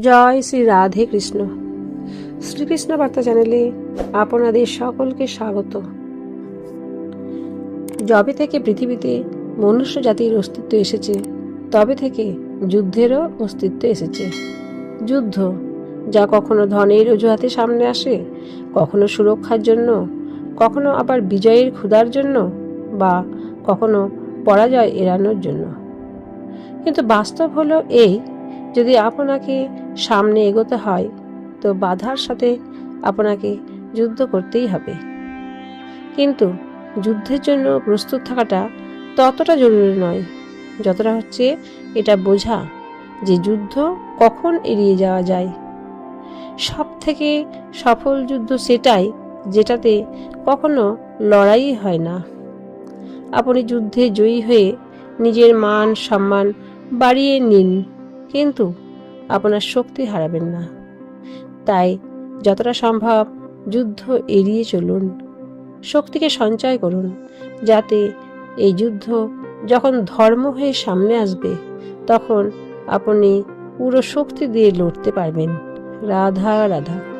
জয় শ্রী রাধে কৃষ্ণ। শ্রীকৃষ্ণ বার্তা চ্যানেলে আপনাদের সকলকে স্বাগত। যবে থেকে পৃথিবীতে মনুষ্য জাতির অস্তিত্ব এসেছে, তবে থেকে যুদ্ধেরও অস্তিত্ব এসেছে। যুদ্ধ যা কখনো ধনের অজুহাতে সামনে আসে, কখনো সুরক্ষার জন্য, কখনো আবার বিজয়ের ক্ষুধার জন্য বা কখনো পরাজয় এড়ানোর জন্য। কিন্তু বাস্তব হলো এই যদি আপনাকে সামনে এগোতে হয়, তো বাধার সাথে আপনাকে যুদ্ধ করতেই হবে। কিন্তু যুদ্ধের জন্য প্রস্তুত থাকাটা ততটা জরুরি নয়। যতটা হচ্ছে এটা বোঝা যে যুদ্ধ কখন এড়িয়ে যাওয়া যায়। সব থেকে সফল যুদ্ধ সেটাই যেটাতে কখনো লড়াই হয় না। আপনি যুদ্ধে জয়ী হয়ে নিজের মান, সম্মান বাড়িয়ে নিন। কিন্তু আপনার শক্তি হারাবেন না। তাই যতটা সম্ভব যুদ্ধ এড়িয়ে চলুন। শক্তিকে সঞ্চয় করুন, যাতে এই যুদ্ধ যখন ধর্ম হয়ে সামনে আসবে, তখন আপনি পুরো শক্তি দিয়ে লড়তে পারবেন। রাধা রাধা।